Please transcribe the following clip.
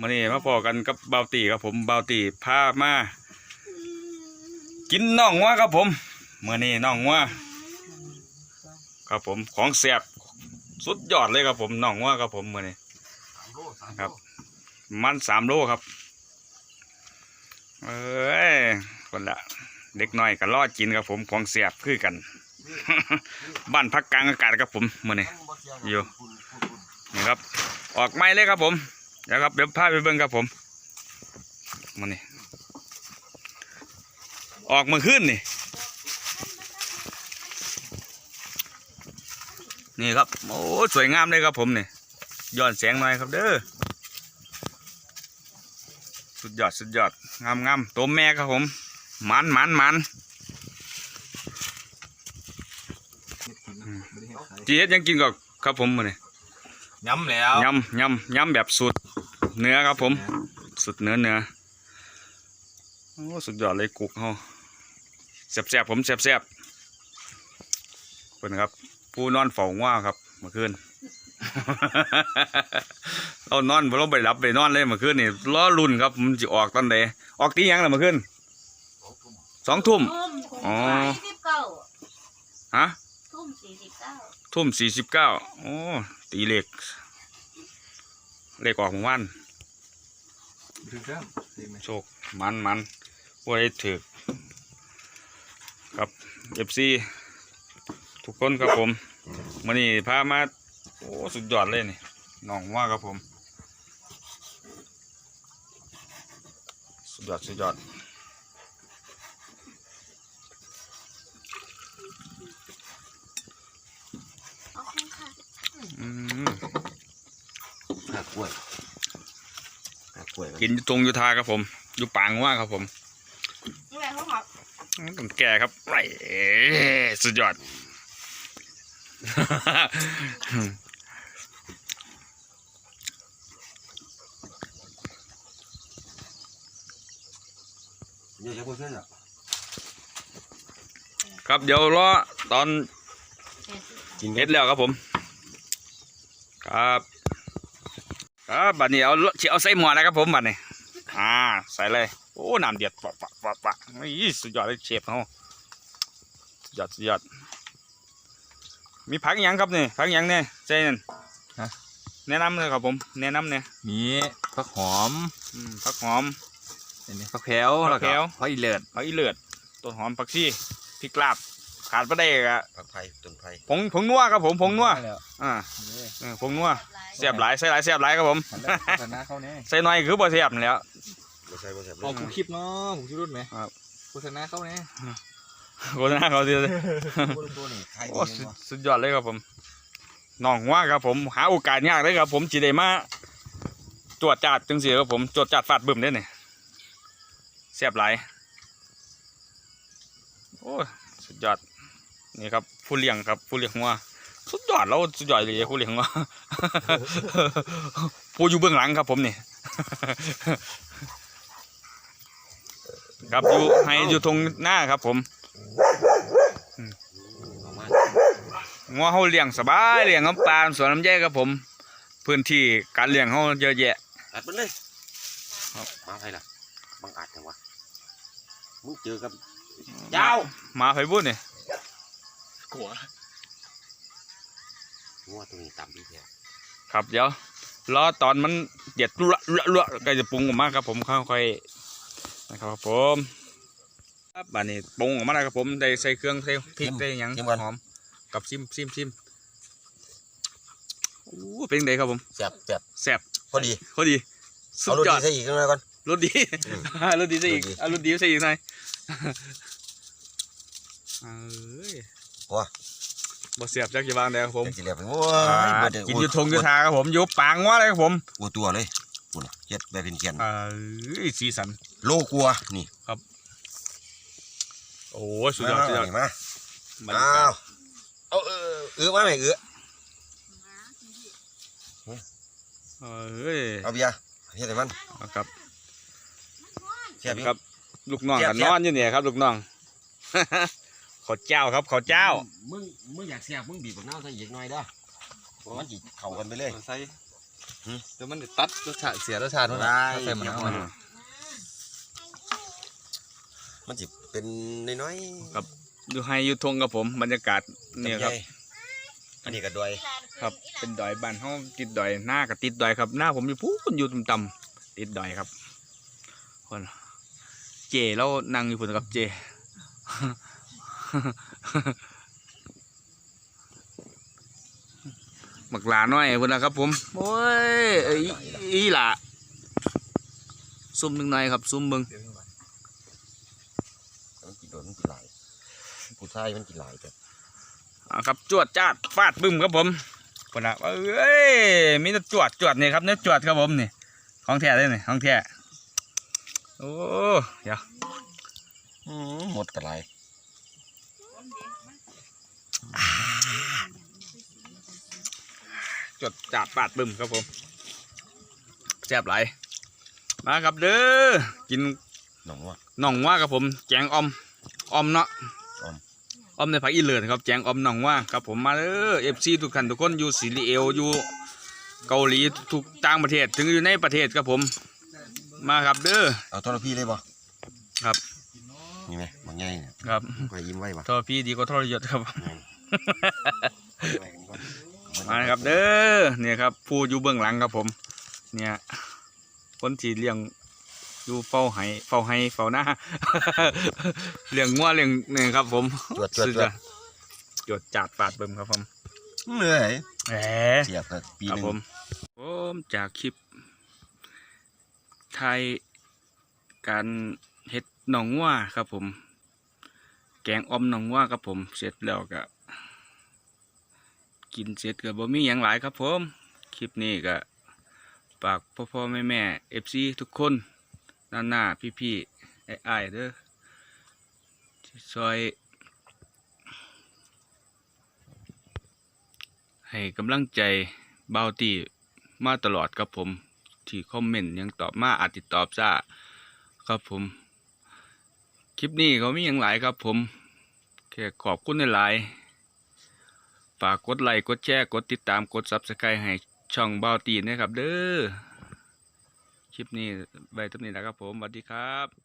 มื่อนี้มาพอกันกับเบาตีครับผมเบาตีพามากินน่องวัวครับผมเมื่อนี้น่องวัวครับผมของแซ่บสุดยอดเลยครับผมน่องวัวครับผมเมื่อนี้ครับ มันสามโลครับเอ้ยคนละเด็กน้อยก็รอดกินครับผมของแซ่บคือกัน บ้านพักกลางอากาศครับผมมื่อนี้อยู่นี่ครับ ออกไม้เลยครับผม เดี๋ยวครับเดี๋ยวพาไปเบิ่งครับผมมันนี่ออกมาขึ้นนี่ นี่ครับโอ้สวยงามเลยครับผมนี่ย้อนแสงหน่อยครับเด้อสุดยอดสุดยอดงามงามตัวแม่ครับผมหมันหมันหมันจีเอ็ดยังกินกับครับผมมันนี่ ย้ำแล้วยำยำยำแบบสูตรเนื้อครับผม สุดเนื้อเนื้อโอ้สุดยอดเลยกุกเขาแซ่บๆผมแซ่บๆเป็นครับ ผู้นอนเฝ้าง่าครับเมื่อคืนเรานอนเราไปรับไปนอนเลยเมื่อคืนนี่ล้อรุ่นครับมันจะออกตอนใดออกตีหยังล่ะเมื่อคืนสองทุ่มทุ่มอ๋อสี่สิบเก้าฮะทุ่มสี่สิบเก้า ทุ่มสี่สิบเก้าโอ้ตีเลขเลขออกเมื่อวานถึงแล้วดีไหมโชคมันมันว่าได้ถือครับเอฟซีทุกคนครับผมมื่อนี้พามา โอ้ สุดยอดเลยนี่น้องว่าครับผม สุดยอด สุดยอด เอาข้างค่ะ อืม หักกล้วยหักกล้วยกินอยู่ตรงอยุทาครับผม อยู่ปางว่าครับผมนี่ไงเขาหักต้องแก่ครับไรสุดยอดเดี๋ยวจะพูดเรื่องอะครับเดี๋ยวรอตอนกินเฮ็ดแล้วครับผม ครับครับบัดนี้เอาสิเอาใส่หม้อแล้วครับผมบัดนี้อ่าใส่เลยโอ้น้ำเดือดปะปะปะปะอีสุดยอดเลยเชฟเขาสุดยอดสุดยอดมีผักหยังครับนี่ผักหยังเนี่ยใจนั่นแนะนำเลยครับผมแนะนำเนี่ยมีผักหอมอืมผักหอมอันนี้ผักแพรวผัแล้วกแพรก็วผักอีเลิศผักอีเลือดต้นหอมผักชีพริกลาบ ขาดไม่ได้อะผักไผ่ต้นไผ่ผงผงนัวครับผมผงนัวแล้วอ่านี่เออผงนัวเสียบหลายใส่หลายเสียบหลายครับผมหันหน้าหันหน้าเข้าแน่ใส่หน่อยคือบ่เสียบนั่นแหล้วบ่ใช่บ่ใช่ออกทุกคลิปเนาะผมชื่อรุ่นไหมครับโฆษณาเข้าแน่โฆษณาเขาสิคนตัวนี้ไข่โอ้ดีสุดเนาะสุดยอดเลยครับผมน้องว่าครับผมหาโอกาสยากเลยครับผมจีได้มาตรวจจัดจังสีครับผมตรวจจัดฟาดบึ้มได้เนี่ยเสียบหลายโอ้ยสุดยอด นี่ครับผู้เลี้ยงครับผู้เลี้ยงวัวสุดยอดแล้วสุดยอดเลยผู้เลี้ยงวัวผู้อยู่เบื้องหลังครับ ผมนี่ครับอยู่ให้อยู่ตรงหน้าครับ ผมเอามางัวเขาเลี้ยงสบายเลี้ยงน้ำปลาสวนน้ำแยครับผม พื้นที่การเลี้ยงเขาเยอะแยะอัดมันเลยครับมาไผล่ะบังอาจจังวะมึงเจอกับยาวหมาไฟบุ้นนี่ กลัวงัวตัวนี้ต่ำอีกแล้วครับเดี๋ยวรอตอนมันเด็ดละละละก็จะปรุงออกมาครับผมค่อยๆนะครับผมครับอันนี้ปรุงออกมาแล้วครับผมได้ใส่เครื่องใส่พริกใส่หยังหอมกับซิมซิมซิมโอ้เป็นไงครับผมแซ่บแซ่บแซ่บพอดีพอดีสุเอาดรสยอดดีใส่อีกหน่อยก่อน รสดีอืมรสดีใส่อีกรสดี เอารสดีใส่อีกหน่อยเอ้ย ว้าบ่เสียบจักจะบางเดียวครับผมจะสิเรียบไปโอ้อ่ายบ่ได้กินอยู่ทงอยู่ทาครับผมอยู่ปางว่าเลยครับผมโอ้ตัวเลยพุ่นน่ะเฮ็ดแบบเป็นเขียนเอ้ยสีสัน โลกลัวนี่โอ้ยสุดยอดสุดยอดนี่มาบรรยาอ้ากาศวเอาเออเออมาไหมเออเอ้ยเอาเบียร์เฮ็ดให้มันเอาครับแซ่บอีกครับ ลูกน้องแซ่บกันแซ่บนอนอยู่เนี่ยครับ ลูกน้อง ขอเจ้าครับขอเจ้า มึงมึงอยากแซ่บมึงบีบบักนาวใส่อีกหน่อยเด้อเพราะมันสิเข้ากันไปเลย ใส่แต่มันตัดรสชาติเสียรสชาติมันได้ใส่มะนาวอืมมันสิเป็นน้อยอยู่ให้อยู่ทงกับผมบรรยากาศๆเนี่ยครับ อันนี้ก็ด้วยครับเป็นดอยบ้านเฮาติดดอยหน้ากับติดดอยครับหน้าผมอยู่พูนอยู่ต่ำๆติดดอยครับ คน เจแล้วนั่งอยู่พุ่นกับเจ บักหลาน้อยพุ่นนะครับ ผมโอ้ยเอ้ยอีหล่ะซุ่มหนึ่งหน่อยครับ ซุ่มเบิงมันกินโดนมันกินหลายผู้ชายมันกินหลายจ้ะอ่าครับจวดจ้าดฟาดบึ้มครับผมพุ่นละเอ้ยมีแต่จวดจวดนี่ครับเนื้อจวดครับผมนี่ของแท้เลยนี่ของแท้โอ้เดี๋ยวอืมหมดกันหลา จดจัดปาดบึ้มครับผมแซ่บหลายมาครับเด้อกินหนองว่าน่องว่าครับผมแจงออมออมเนาะออมออมในภาคอีเลินครับแจงออมน่องว่าครับผมมาเด้อเอฟซีทุกท่านทุกคนอยู่ซีรีเอลอยู่เกาหลีทุกต่างประเทศถึงอยู่ในประเทศครับผม มาครับเด้อเอาตัวพี่เลยบ่ครับนี่ไหมบางไงเนี่ยครับคอยยิ้มไว้บ่ทอพี่ดีกว่าทรยศครับไว้กันก่อน มาครับเด้อเนี่ยครับผู้อยู่เบื้องหลังครับผม เนี่ยคนที่เลี้ยงอยู่เฝ้าไห้เฝ้าไห้เฝ้าหน้าเลี้ยงงัวเลี้ยงนี่ครับ ผมจวดจวดจวดจวดจัดปาดเบิ่มครับผมเหนื่อยแหมเสียบครับปีครัหบนึ่งผมผมจากคลิปไทยการเฮ็ดหนองงัวครับผม แกงออมหนองงัวครับผม เสร็จแล้วก็ กินเสร็จก็บบ่มีหยังหลายครับผมคลิปนี้ก็ฝากพ่อพ่อแม่แม่เอฟซีทุกคนหน้าหน้าพี่พี่ไอ้ไอ้เด้อที่ซอย ให้กำลังใจเบาตีมาตลอดครับผมที่คอมเมนต์ยังตอบมาอาจติดตอบซ่าครับผม คลิปนี้เขามีอย่างหลายครับผม แค่ขอบคุณหลาย ฝากกดไลค์กดแชร์กดติดตามกดซับสไครต์ให้ช่องเบาตีนะครับ เด้อคลิปนี้ไว้ตรงนี้นะครับผมสวัสดีครับ